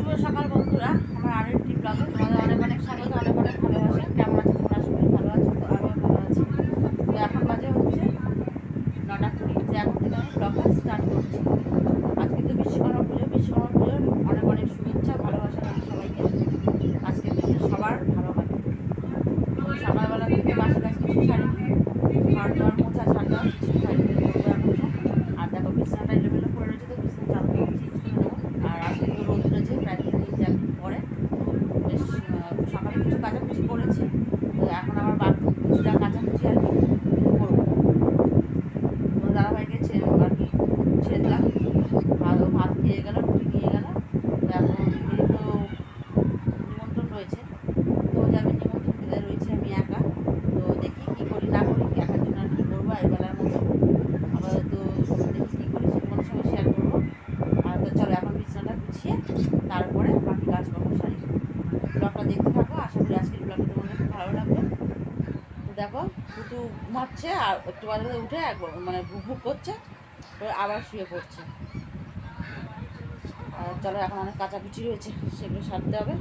শুভ সকাল বন্ধুরা। আমার আরেকটি ব্লগে তোমাদের অনেক অনেক স্বাগত অনেক অনেক ভালোবাসা। কেমন আছে তোমরা সবাই ভালো আছো তো আমিও ভালো আছি তো এখন বাজে হচ্ছে নটা কুড়ি তো এখন থেকে আমি ব্লগটা স্টার্ট করছি আজকে তো বিশ্বকর্মা পুজো বিশ্বকর্মা পুজোর অনেক অনেক শুভেচ্ছা ভালোবাসা রইল সবাইকে আজকে দিনে সবার ভালো কাটে তো সকালবেলা থেকে বাসি কাজ কিছু সারিনি ঘর দেওয়ার মোছা ছাড় দেওয়া কিছু সারিনি করব এখন সব। আর দেখো বিছানাটা এলোমেলো করে রয়েছে তো বিছানা চাদর চেঞ্জ করে নেব আর আজকে তো রোদ উঠেছে প্রায় তিন দিন চার দিন পরে বেশ আহ, সকালে কিছু কাচাকুচি করেছি তো এখন আবার বাকি কিছুটা কাচাকুচি আর কি করব তো দাদাভাইকে ছেড়ে আর কি ছেড়ে দিলাম ভাত ভাত খেয়ে গেল রুটি নিয়ে গেল তো এখন দিদি তো নিমন্ত্রণ রয়েছে তো যাবে নিমন্ত্রণ দিতে রয়েছে আমি একা তো দেখি কী করি না করি একার জন্য আর কী করব এই বেলার মতো আপাতত দেখি কী করি সে কোনো সময় শেয়ার করব আর তো চলো এখন বিছানাটা গুছিয়ে তারপরে বাকি কাজকর্ম সারি ব্লগটা দেখতে থাকো আশা করি আজকের ব্লগটা লাগবে দেখো, দুটো ঘুমাচ্ছে আর একটু বাজে উঠে একবার মানে ভুক করছে আবার শুয়ে পড়ছে। আর চলো, এখন অনেক কাঁচা পিচি রয়েছে, সেগুলো সারতে হবে।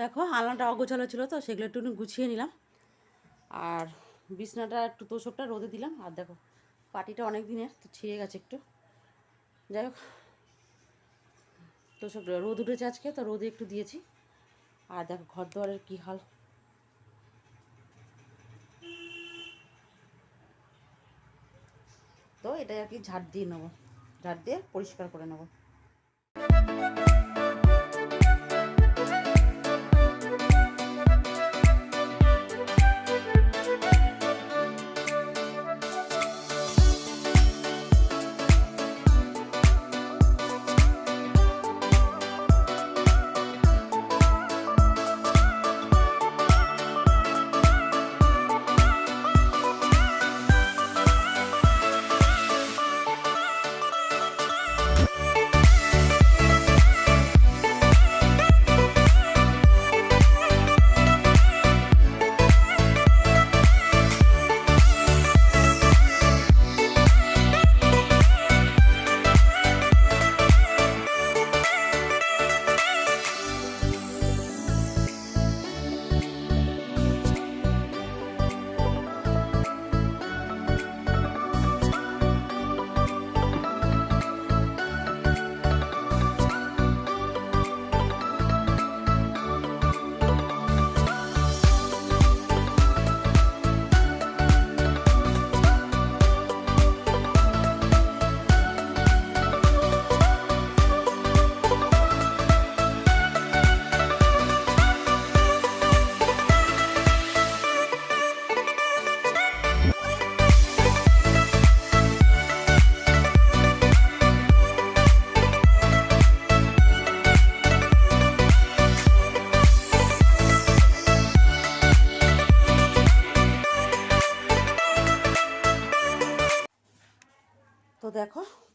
দেখো, আলনাটা অগোছালো ছিল তো, সেগুলো একটু গুছিয়ে নিলাম। আর বিছনাটা একটু তোষকটা রোদে দিলাম। আর দেখো, পাটিটা অনেক দিনের, তো ছিঁড়ে গেছে একটু। যাই হোক, তোষক রোদ উঠেছে আজকে, তো রোদে একটু দিয়েছি। আর দেখো ঘর দুয়ারের কী হাল। তো এটা আর কি ঝাড় দিয়ে নেব। ঝাড় দিয়ে পরিষ্কার করে নেব।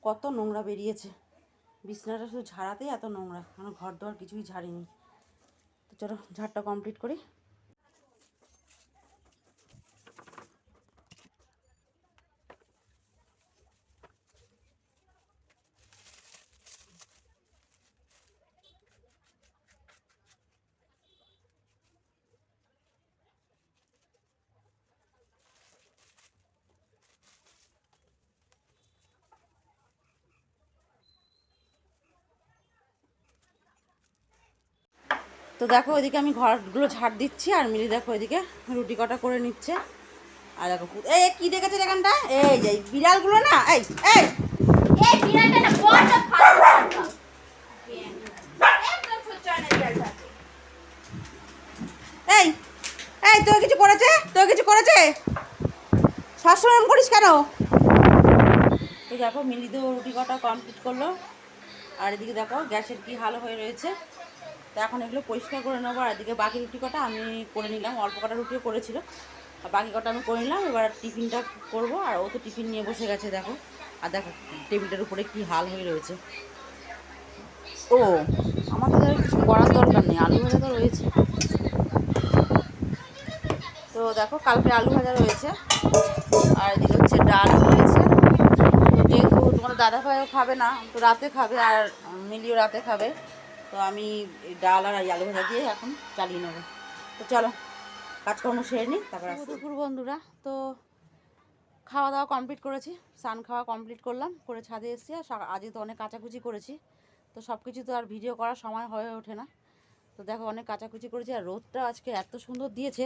কত নোংরা বেরিয়েছে। বিছনাটা শুধু ঝাড়াতেই এত নোংরা আমার ঘর দোয়ার কিছুই ঝাড়িনি। তো চলো, ঝাড়টা কমপ্লিট করি। তো দেখো ওইদিকে আমি ঘরগুলো ঝাড় দিচ্ছি আর মিলি দেখো ওইদিকে রুটি কটা করে নিচ্ছে। আর দেখো এই কি দেখেছে এখানটা এই যে বিড়ালগুলো না এই এই। এই তোর কিছু করেছে? তোর কিছু করেছে? সবসময় করিস কেন? তো দেখো মিলি তো রুটি কটা কমপ্লিট করল। আর এদিকে দেখো গ্যাসের কি হাল হয়ে রয়েছে। তো এখন এগুলো পরিষ্কার করে নেব, আর এদিকে বাকি রুটি কটা আমি করে নিলাম, অল্প কটা রুটিও করেছিল। আর বাকি কটা আমি করে নিলাম, এবার টিফিনটা করব, আর ও তো টিফিন নিয়ে বসে গেছে, দেখো। আর দেখো, টেবিলটার উপরে কি হাল হয়ে রয়েছে। ও, আমার তো কিছু করার দরকার নেই, আলু ভাজা তো রয়েছে। তো দেখো, কালকে আলু ভাজা রয়েছে, আর এদিকে হচ্ছে ডাল রয়েছে। যেহেতু তোমার দাদা ভাইও খাবে না, তো রাতে খাবে, আর মিলিও রাতে খাবে। তো আমি ডাল আর আলু ভাজা দিয়ে এখন চালিয়ে নেব। তো চলো কাজকর্ম সেরে নিই তারপর দুপুর বন্ধুরা। তো খাওয়া দাওয়া কমপ্লিট করেছি স্নান খাওয়া কমপ্লিট করলাম করে ছাদে এসেছি আর আজকে তো অনেক কাচাকুচি করেছি। তো সব কিছু তো আর ভিডিও করার সময় হয়ে ওঠে না। তো দেখো অনেক কাচাকুচি করেছি আর রোদটা আজকে এত সুন্দর দিয়েছে।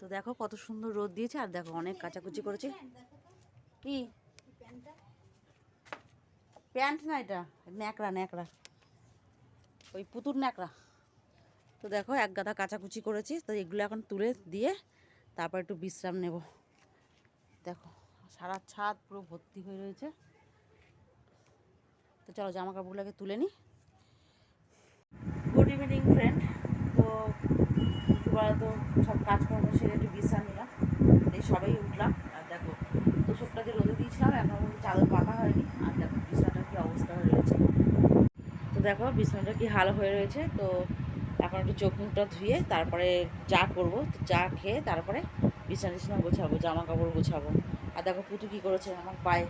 তো দেখো কত সুন্দর রোদ দিয়েছে আর দেখো অনেক কাচাকুচি করেছি। কি? প্যান্ট না এটা? ন্যাকড়া ন্যাকড়া। ওই পুতুর ন্যাকড়া। তো দেখো, এক গাদা কাচাকুচি করেছি, তো এগুলো এখন তুলে দিয়ে তারপর একটু বিশ্রাম নেব। দেখো, সারা ছাদ পুরো ভর্তি হয়ে রয়েছে। তো চলো জামা কাপড়গুলোকে তুলে নিই। গুড ইভিনিং ফ্রেন্ড তো তো সব কাজকর্ম সেরে একটু বিশ্রাম নিলাম এই সবাই উঠলাম আর দেখো তোষকটা যে রোদে দিয়েছিলাম এখন পর্যন্ত চাদর পাতা হয়নি আর দেখো বিছানাটার কি অবস্থা হয়ে রয়েছে তো দেখো, বিছানাটা কি হাল হয়ে রয়েছে, তো এখন একটু চোখ মুখটা ধুয়ে তারপরে চা করব। চা খেয়ে তারপরে বিছানা টিছানা গোছাবো, জামা কাপড় গোছাবো। আর দেখো, পুতু কী করেছে আমার পায়ে?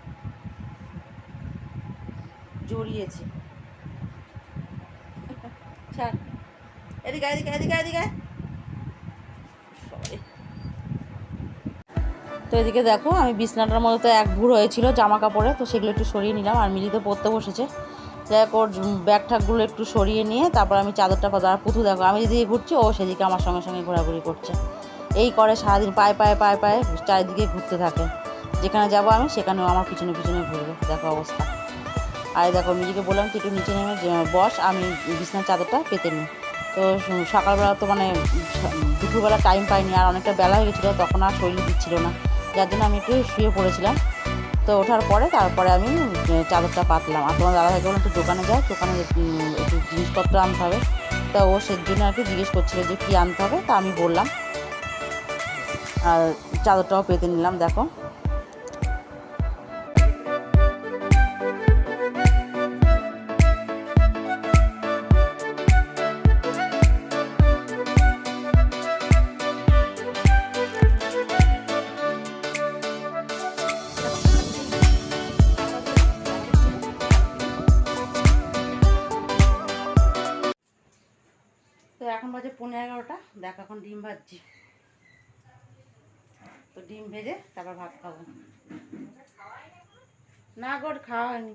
জড়িয়েছে। এদিকে এদিকে এদিকে এদিকে। তো এদিকে দেখো, আমি বিছনাটার মধ্যে তো এক ভুর হয়েছিল জামা কাপড়ে, তো সেগুলো একটু সরিয়ে নিলাম। আর মিলিতে পড়তে বসেছে। যাই হোক, ওর ব্যাগ ঠাকগুলো একটু সরিয়ে নিয়ে তারপর আমি চাদরটা পাতা আর পুতু দেখো, আমি যেদিকে ঘুরছি, ও সেদিকে আমার সঙ্গে সঙ্গে ঘোরাঘুরি করছে। এই করে সারাদিন পায়ে পায়ে পায়ে পায়ে চারিদিকে ঘুরতে থাকে। যেখানে যাব আমি, সেখানেও আমার পিছনে পিছনে ঘুরবে। দেখো অবস্থা। আর দেখো মিলিকে বললাম তুই একটু নিচে নেমে বস, আমি বিছনার চাদরটা পেতে নিই তো সকালবেলা তো মানে দুপুরবেলা টাইম পাইনি, আর অনেকটা বেলা হয়ে গেছিল, তখন আর শরীর দিচ্ছিল না। যার জন্য আমি একটু শুয়ে পড়েছিলাম। তো ওঠার পরে তারপরে আমি চাদরটা পাতলাম। আর তোমার দাদা বললাম একটু দোকানে যায় দোকানে একটু জিনিসপত্র আনতে হবে। তা ও সে জন্য আর কি জিজ্ঞেস করছিল যে কী আনতে হবে, তা আমি বললাম। আর চাদরটাও পেতে নিলাম, দেখো। এখন বাজে পনেরো এগারোটা। দেখ এখন ডিম ভাজছি। তো ডিম ভেজে তারপর ভাত খাব। না গোট খাওয়া হয়নি।